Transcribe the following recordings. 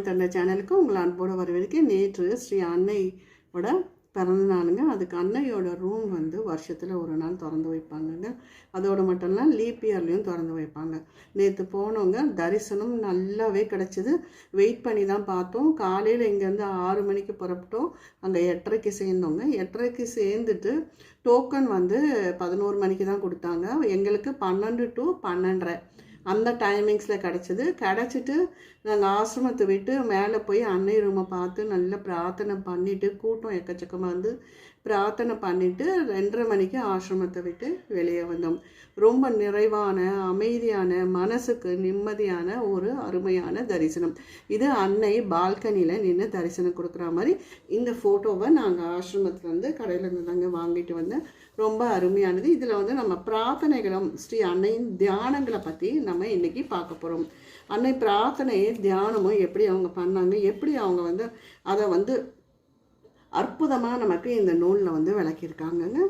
தமிழ் தந்தை சேனலுக்கு உங்களை அன்போடு வரவேற்க நேற்று ஸ்ரீ அன்னையோட பிறந்த நாளுங்க. அதுக்கு அன்னையோட ரூம் வந்து வருஷத்தில் ஒரு நாள் திறந்து வைப்பாங்கங்க. அதோடு மட்டும் இல்லை லீப் இயர்லேயும் திறந்து வைப்பாங்க. நேற்று போனவங்க தரிசனம் நல்லாவே கிடச்சிது. வெயிட் பண்ணி தான் பார்த்தோம். காலையில் இங்கேருந்து ஆறு மணிக்கு புறப்பட்டோம். அங்கே எட்டரைக்கு சேர்ந்தோங்க. எட்டரைக்கு சேர்ந்துட்டு டோக்கன் வந்து பதினோரு மணிக்கு தான் கொடுத்தாங்க. எங்களுக்கு பன்னெண்டு டு பன்னெண்டரை. அந்த டைமிங்ஸில் கிடச்சிது. கிடச்சிட்டு நாங்கள் ஆசிரமத்தை விட்டு மேலே போய் அன்னை ரூமை பார்த்து நல்லா பிரார்த்தனை பண்ணிவிட்டு கூட்டம் எக்கச்சக்கமாக வந்து பிரார்த்தனை பண்ணிவிட்டு ரெண்டரை மணிக்கு ஆசிரமத்தை விட்டு வெளியே வந்தோம். ரொம்ப நிறைவான அமைதியான மனசுக்கு நிம்மதியான ஒரு அருமையான தரிசனம். இது அன்னை பால்கனியில் நின்று தரிசனம் கொடுக்குற மாதிரி இந்த ஃபோட்டோவை நாங்கள் ஆசிரமத்துலேருந்து கடையிலேருந்து தாங்க வாங்கிட்டு வந்தேன் ரொம்ப அருமையானது. இதில் வந்து நம்ம பிரார்த்தனைகளும் ஸ்ரீ அன்னையின் தியானங்களை பற்றி நம்ம இன்றைக்கி பார்க்க போகிறோம் அன்னை பிரார்த்தனை தியானமும் எப்படி அவங்க பண்ணாங்க எப்படி அவங்க வந்து அதை வந்து அற்புதமாக நமக்கு இந்த நூலில் வந்து விளக்கியிருக்காங்கங்க.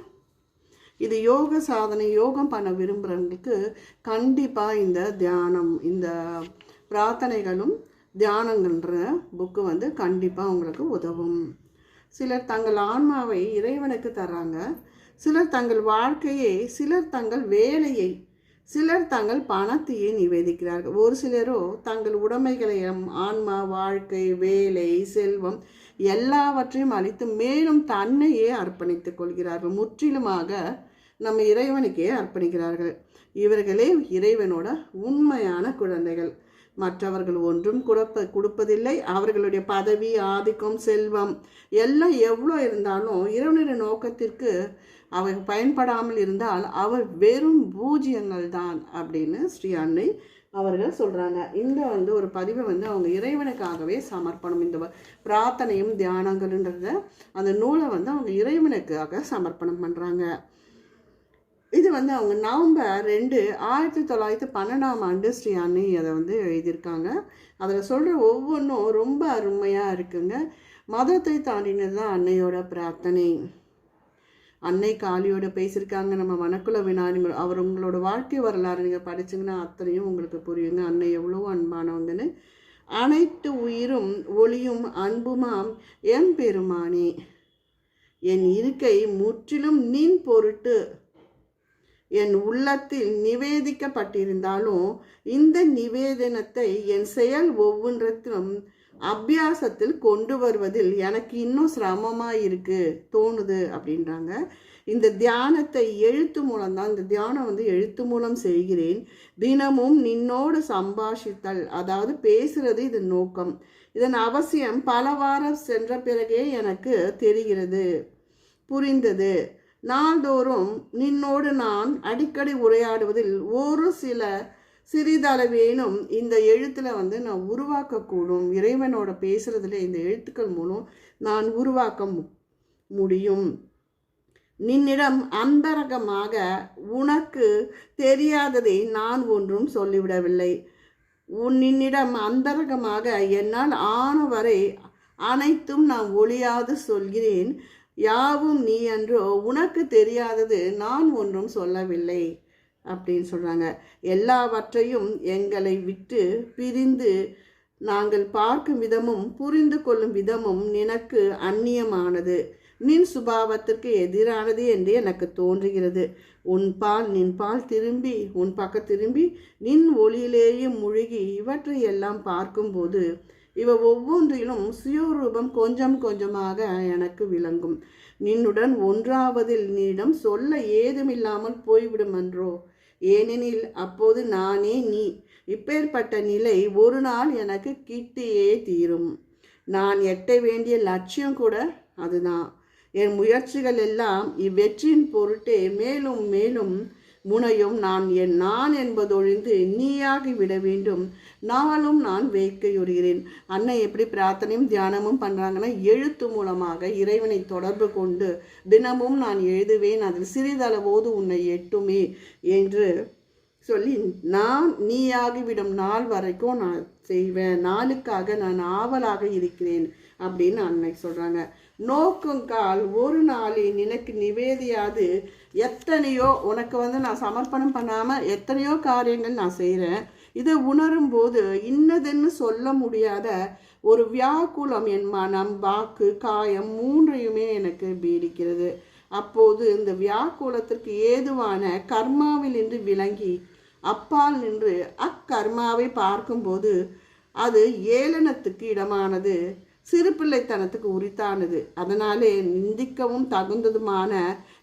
இது யோக சாதனை யோகம் பண்ண விரும்புகிறவங்களுக்கு கண்டிப்பாக இந்த தியானம் இந்த பிரார்த்தனைகளும் தியானங்கள்ன்ற புக்கு வந்து கண்டிப்பாக உங்களுக்கு உதவும். சிலர் தங்கள் ஆன்மாவை இறைவனுக்கு தர்றாங்க. சிலர் தங்கள் வாழ்க்கையை சிலர் தங்கள் வேலையை சிலர் தங்கள் பணத்தையே நிவேதிக்கிறார்கள். ஒரு சிலரோ தங்கள் உடைமைகளையும் ஆன்மா வாழ்க்கை வேலை செல்வம் எல்லாவற்றையும் அளித்து மேலும் தன்னையே அர்ப்பணித்துக் கொள்கிறார்கள். முற்றிலுமாக நம்ம இறைவனுக்கே அர்ப்பணிக்கிறார்கள். இவர்களே இறைவனோட உண்மையான குழந்தைகள். மற்றவர்கள் ஒன்றும் கொடுப்ப கொடுப்பதில்லை. அவர்களுடைய பதவி ஆதிக்கம் செல்வம் எல்லாம் எவ்வளோ இருந்தாலும் இறைவனுடைய நோக்கத்திற்கு அவர் பயன்படாமல் இருந்தால் அவர் வெறும் பூஜ்யங்கள் தான் அப்படின்னு ஸ்ரீ அன்னை அவர்கள் சொல்கிறாங்க இந்த வந்து ஒரு பதிவை வந்து அவங்க இறைவனுக்காகவே சமர்ப்பணம். இந்த பிரார்த்தனையும் தியானங்கள்ன்றத அந்த நூலை வந்து அவங்க இறைவனுக்காக சமர்ப்பணம் பண்ணுறாங்க இது வந்து அவங்க நவம்பர் ரெண்டு ஆயிரத்தி தொள்ளாயிரத்தி பன்னெண்டாம் ஆண்டு ஸ்ரீ அன்னை அதை வந்து எழுதியிருக்காங்க. அதில் சொல்கிற ஒவ்வொன்றும் ரொம்ப அருமையாக இருக்குங்க. மதத்தை தாண்டினது தான் அன்னையோட பிரார்த்தனை. அன்னை காளியோட பேசியிருக்காங்க நம்ம மனக்குல வினாடி அவர் உங்களோட வாழ்க்கை வரலாறு நீங்கள் படிச்சிங்கன்னா அத்தனையும் உங்களுக்கு புரியுங்க. அன்னை எவ்வளோ அன்பானவங்கன்னு. அனைத்து உயிரும் ஒளியும் அன்புமாம் எம் பெருமானே. என் இருக்கை முற்றிலும் நின் பொருட்டு. என் உள்ளத்தில் நிவேதிக்கப்பட்டிருந்தாலும் இந்த நிவேதனத்தை என் செயல் ஒவ்வொன்றத்திலும் அபியாசத்தில் கொண்டு வருவதில் எனக்கு இன்னும் சிரமமாக இருக்கு தோணுது அப்படின்றாங்க. இந்த தியானத்தை எழுத்து மூலம் தான் இந்த தியானம் வந்து எழுத்து மூலம் செய்கிறேன். தினமும் நின்னோடு சம்பாஷித்தல் அதாவது பேசுறது இது நோக்கம். இதன் அவசியம் பல வாரம் சென்ற பிறகே எனக்கு தெரிகிறது புரிந்தது. நாள்தோறும் நின்னோடு நான் அடிக்கடி உரையாடுவதில் ஒரு சில சிறிதளவேனும் இந்த எழுத்தில் வந்து நான் உருவாக்கக்கூடும். இறைவனோட பேசுறதுல இந்த எழுத்துக்கள் மூலம் நான் உருவாக்க முடியும். நின்னிடம் அந்தரகமாக உனக்கு தெரியாததை நான் ஒன்றும் சொல்லிவிடவில்லை. உன் நின்னிடம் அந்தரகமாக என்னால் ஆனவரை அனைத்தும் நான் ஒளியாது சொல்கிறேன். யாவும் நீ என்றோ உனக்கு தெரியாதது நான் ஒன்றும் சொல்லவில்லை. அப்படின்னு சொல்கிறாங்க எல்லாவற்றையும் எங்களை விட்டு பிரிந்து நாங்கள் பார்க்கும் விதமும் புரிந்து கொள்ளும் விதமும் நினக்கு அந்நியமானது. நின் சுபாவத்திற்கு எதிரானது என்று எனக்கு தோன்றுகிறது. உன் பால் நின் பால் திரும்பி உன் பக்கம் திரும்பி நின் ஒளியிலேயே முழுகி இவற்றை எல்லாம் பார்க்கும்போது இவ ஒவ்வொன்றிலும் சுயரூபம் கொஞ்சம் கொஞ்சமாக எனக்கு விளங்கும். நின்னுடன் ஒன்றாவதில் நீடம் சொல்ல ஏதுமில்லாமல் போய்விடும் என்றோ ஏனெனில் அப்போது நானே நீ. இப்பேற்பட்ட நிலை ஒரு நாள் எனக்கு கிட்டியே தீரும். நான் எட்ட வேண்டிய லட்சியம் கூட அதுதான். என் முயற்சிகள் எல்லாம் இவ்வெற்றியின் பொருட்டே மேலும் மேலும் முனையும் நான் என் நான் என்பதொழிந்து நீயாகி விட வேண்டும். நாளும் நான் வேட்கையுறுகிறேன். அன்னை எப்படி பிரார்த்தனையும் தியானமும் பண்ணுறாங்கன்னா எழுத்து மூலமாக இறைவனை தொடர்பு கொண்டு தினமும் நான் எழுதுவேன் அதில் சிறிதளவோது உன்னை எட்டுமே என்று சொல்லி நான் நீயாகிவிடும் நாள் வரைக்கும் நான் செய்வேன். நாளுக்காக நான் ஆவலாக இருக்கிறேன். அப்படின்னு அன்னை சொல்கிறாங்க நோக்குங்கால் ஒரு நாளில் நினக்கு நிவேதியாது. எத்தனையோ உனக்கு வந்து நான் சமர்ப்பணம் பண்ணாமல் எத்தனையோ காரியங்கள் நான் செய்கிறேன் இதை உணரும் போது இன்னதென்னு சொல்ல முடியாத ஒரு வியாக்குலம் என் மனம் வாக்கு காயம் மூன்றையுமே எனக்கு பீடிக்கிறது. அப்போது இந்த வியாக்குலத்திற்கு ஏதுவான கர்மாவில் விளங்கி அப்பால் நின்று அக்கர்மாவை பார்க்கும்போது அது ஏளனத்துக்கு இடமானது சிறு பிள்ளைத்தனத்துக்கு உரித்தானது. அதனாலே நிந்திக்கவும் தகுந்ததுமான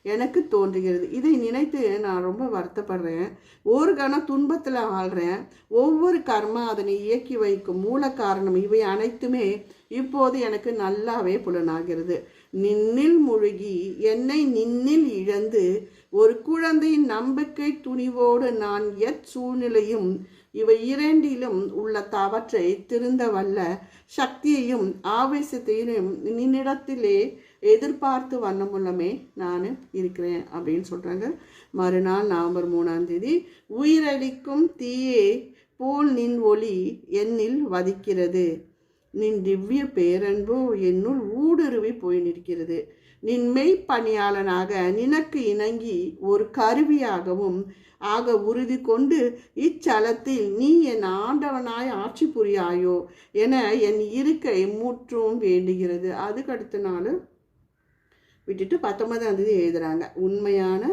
எனக்கு தோன்றுகிறது. இதை நினைத்து நான் ரொம்ப வருத்தப்படுறேன். ஒரு கணம் துன்பத்தில் வாழ்கிறேன் ஒவ்வொரு கர்மா அதனை இயக்கி வைக்கும் மூல காரணம் இவை அனைத்துமே இப்போது எனக்கு நல்லாவே புலனாகிறது. நின்னில் முழுகி என்னை நின்னில் இழந்து ஒரு குழந்தையின் நம்பிக்கை துணிவோடு நான் எச் சூழ்நிலையும் இவை இரண்டிலும் உள்ள தவற்றை திருந்த வல்ல சக்தியையும் ஆவேசத்தையும் நின்னிடத்திலே எதிர்பார்த்து வண்ணமுள்ளமே நான் இருக்கிறேன் அப்படின்னு சொல்கிறாங்க மறுநாள் நவம்பர் மூணாம் தேதி உயிரளிக்கும் தீயே போல் நின் ஒளி என்னில் வதிக்கிறது. நின் திவ்ய பேரன்போ என்னுள் ஊடுருவி போய் நிற்கிறது. நின் மெய்ப்பணியாளனாக நினக்கு இணங்கி ஒரு கருவியாகவும் ஆக உறுதி கொண்டு இச்சலத்தில் நீ என் ஆண்டவனாய் ஆட்சி புரியாயோ என என் இருக்கை முற்றும் வேண்டுகிறது. அதுக்கு அடுத்த நாள் விட்டுட்டு பத்தொன்பதாம் தேதி எழுதுறாங்க. உண்மையான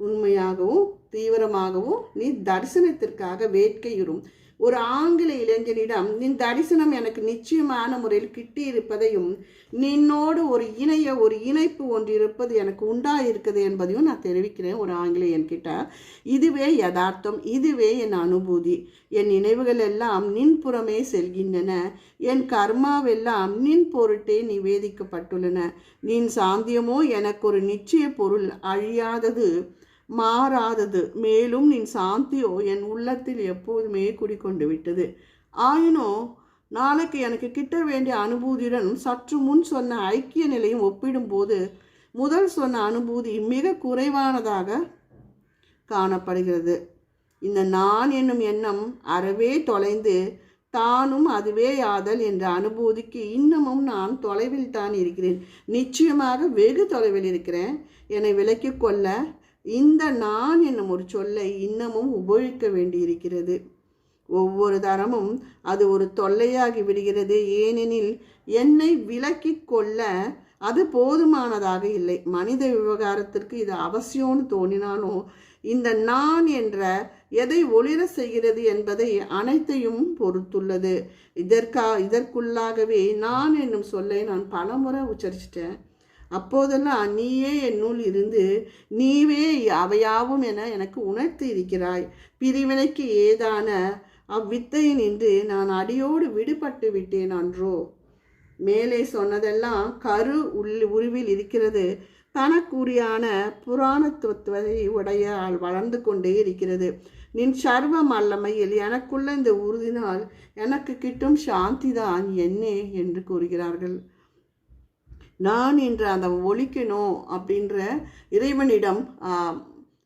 உண்மையாகவும் தீவிரமாகவும் நீ தரிசனத்திற்காக வேட்கையுறும் ஒரு ஆங்கில இளைஞனிடம் நின் தரிசனம் எனக்கு நிச்சயமான முறையில் கிட்டி இருப்பதையும் நின்னோடு ஒரு இணைய ஒரு இணைப்பு ஒன்று இருப்பது எனக்கு உண்டாயிருக்குது என்பதையும் நான் தெரிவிக்கிறேன் ஒரு ஆங்கிலேயன் கிட்ட இதுவே யதார்த்தம் இதுவே என் அனுபூதி. என் நினைவுகள் எல்லாம் நின் புறமே செல்கின்றன. என் கர்மாவெல்லாம் நின் பொருட்டே நிவேதிக்கப்பட்டுள்ளன. நின் சாந்தியமோ எனக்கு ஒரு நிச்சய பொருள் அழியாதது. மாறாதது. மேலும் நின் சாந்தியோ என் உள்ளத்தில் எப்போதுமே குடிக்கொண்டு விட்டது. ஆயினோ நாளைக்கு எனக்கு கிட்ட வேண்டிய அனுபூதியுடன் சற்று முன் சொன்ன ஐக்கிய நிலையும் ஒப்பிடும்போது முதல் சொன்ன அனுபூதி மிக குறைவானதாக காணப்படுகிறது. இந்த நான் என்னும் எண்ணம் அறவே தொலைந்து தானும் அதுவே ஆதல் என்ற அனுபூதிக்கு இன்னமும் நான் தொலைவில் தான் இருக்கிறேன். நிச்சயமாக வெகு தொலைவில் இருக்கிறேன். என்னை விலக்கிக் கொள்ள இந்த நான் என்னும் ஒரு சொல்லை இன்னமும் உபயோகிக்க வேண்டியிருக்கிறது. ஒவ்வொரு தரமும் அது ஒரு தொல்லையாகி விடுகிறது. ஏனெனில் என்னை விலக்கி கொள்ள அது போதுமானதாக இல்லை. மனித விவகாரத்திற்கு இது அவசியம்னு தோணினாலும் இந்த நான் என்ற எதை ஒளிர செய்கிறது என்பதை அனைத்தையும் பொறுத்துள்ளது. இதற்கா இதற்குள்ளாகவே நான் என்னும் சொல்லை நான் பலமுறை உச்சரிச்சிட்டேன். அப்போதெல்லாம் நீயே என்னுள் இருந்து நீவே அவையாவும் என எனக்கு உணர்த்தி இருக்கிறாய். பிரிவினைக்கு ஏதான அவ்வித்தை நின்று நான் அடியோடு விடுபட்டு விட்டேன் அன்றோ. மேலே சொன்னதெல்லாம் கரு உள் உருவில் இருக்கிறது. தனக்குரியான புராணத்துவத்தை உடைய வளர்ந்து கொண்டே இருக்கிறது. நின் சர்வம் அல்லமையில் எனக்குள்ள இந்த உறுதினால் எனக்கு கிட்டும் சாந்திதான் என்னே என்று கூறுகிறார்கள். நான் இன்று அந்த ஒழிக்கணும் அப்படின்ற இறைவனிடம்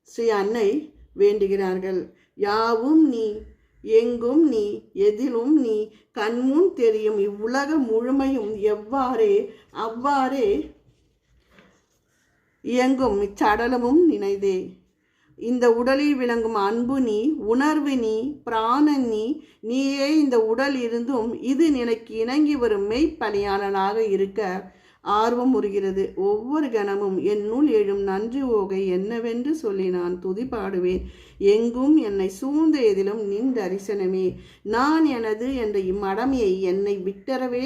ஸ்ரீ அன்னை வேண்டுகிறார்கள். யாவும் நீ எங்கும் நீ எதிலும் நீ கண்முன் தெரியும் இவ்வுலக முழுமையும் எவ்வாறே அவ்வாறே இயங்கும் இச்சடலமும் நினைதே இந்த உடலில் விளங்கும் அன்பு நீ உணர்வு நீ பிராணன் நீ நீயே இந்த உடல் இருந்தும் இது நினைக்கு இணங்கி வரும் மெய்ப்பணியாளனாக இருக்க. ஆர்வம் உறுகிறது ஒவ்வொரு கணமும் என்னுள் எழும் நன்றி ஓகை என்னவென்று சொல்லி நான் துதி பாடுவேன். எங்கும் என்னை சூழ்ந்த எதிலும் நின் தரிசனமே. நான் எனது என்ற இம்மடமையை என்னை விட்டறவே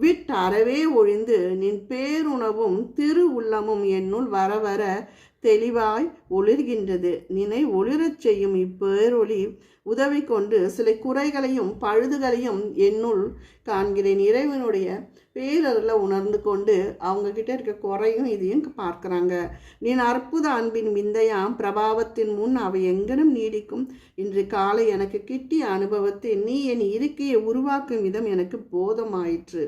விட்டறவே ஒழிந்து நின் பேருணவும் திரு உள்ளமும் என்னுள் வர வர தெளிவாய் ஒளிர்கின்றது. நினை ஒளிரச் செய்யும் இப்பேரொளி உதவி கொண்டு சில குறைகளையும் பழுதுகளையும் என்னுள் காண்கிறேன். இறைவனுடைய பேரரில் உணர்ந்து கொண்டு அவங்கக்கிட்ட இருக்க குறையும் இதையும் பார்க்குறாங்க. நீ அற்புத அன்பின் விந்தையாம் பிரபாவத்தின் முன் அவை எங்கனும் நீடிக்கும். இன்று காலை எனக்கு கிட்டிய அனுபவத்தை நீ என் இருக்கையை உருவாக்கும் விதம் எனக்கு போதமாயிற்று.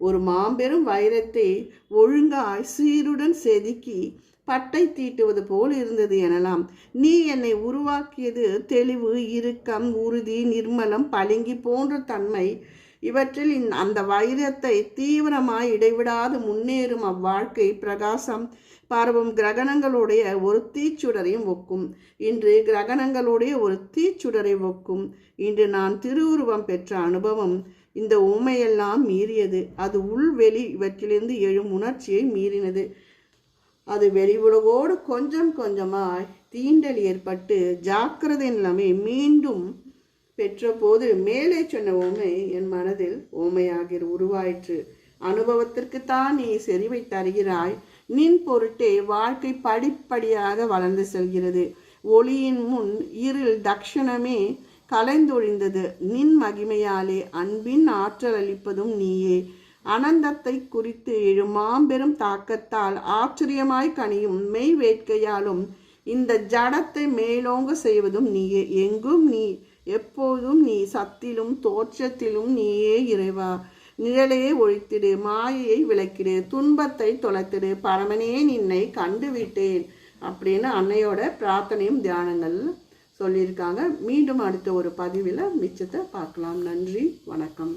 ஒரு மாபெரும் வைரத்தை ஒழுங்காய் சீருடன் செதுக்கி பட்டை தீட்டுவது போல் இருந்தது எனலாம். நீ என்னை உருவாக்கியது தெளிவு இறுக்கம் உறுதி நிர்மலம் பளிங்கி போன்ற தன்மை. இவற்றில் அந்த வைரத்தை தீவிரமாய் இடைவிடாது முன்னேறும் அவ்வாழ்க்கை பிரகாசம். பரவும் கிரகணங்களுடைய ஒரு தீச்சுடரையும் ஒக்கும். இன்று கிரகணங்களுடைய ஒரு தீச்சுடரை ஒக்கும். இன்று நான் திருவுருவம் பெற்ற அனுபவம். இந்த உண்மையெல்லாம் மீறியது. அது உள்வெளி இவற்றிலிருந்து எழும் உணர்ச்சியை மீறினது. அது வெளி உலகோடு கொஞ்சம் கொஞ்சமாய் தீண்டல் ஏற்பட்டு ஜாக்கிரதை நிலைமை மீண்டும் பெற்றபோது மேலே சொன்ன ஓமை என் மனதில் ஓமையாகிற உருவாயிற்று. அனுபவத்திற்குத்தான் நீ செறிவை தருகிறாய். நின் பொருட்டே வாழ்க்கை படிப்படியாக வளர்ந்து செல்கிறது. ஒளியின் முன் இருள் தக்ஷணமே கலைந்தொழிந்தது. நின் மகிமையாலே அன்பின் ஆற்றல் அளிப்பதும் நீயே. அனந்தத்தை குறித்து எழும் மாம்பெரும் தாக்கத்தால் ஆச்சரியமாய் கனியும் மெய் வேட்கையாலும் இந்த ஜடத்தை மேலோங்க செய்வதும் நீயே. எங்கும் நீ எப்போதும் நீ சத்திலும் தோற்றத்திலும் நீயே இறைவா. நிழலையே ஒழித்திடு மாயையை விளக்கிடு துன்பத்தை தொலைத்திடு பரமனே நின்னை கண்டுவிட்டேன் அப்படின்னு அன்னையோட பிரார்த்தனையும் தியானங்கள் சொல்லியிருக்காங்க. மீண்டும் அடுத்த ஒரு பதிவில் மிச்சத்தை பார்க்கலாம். நன்றி வணக்கம்.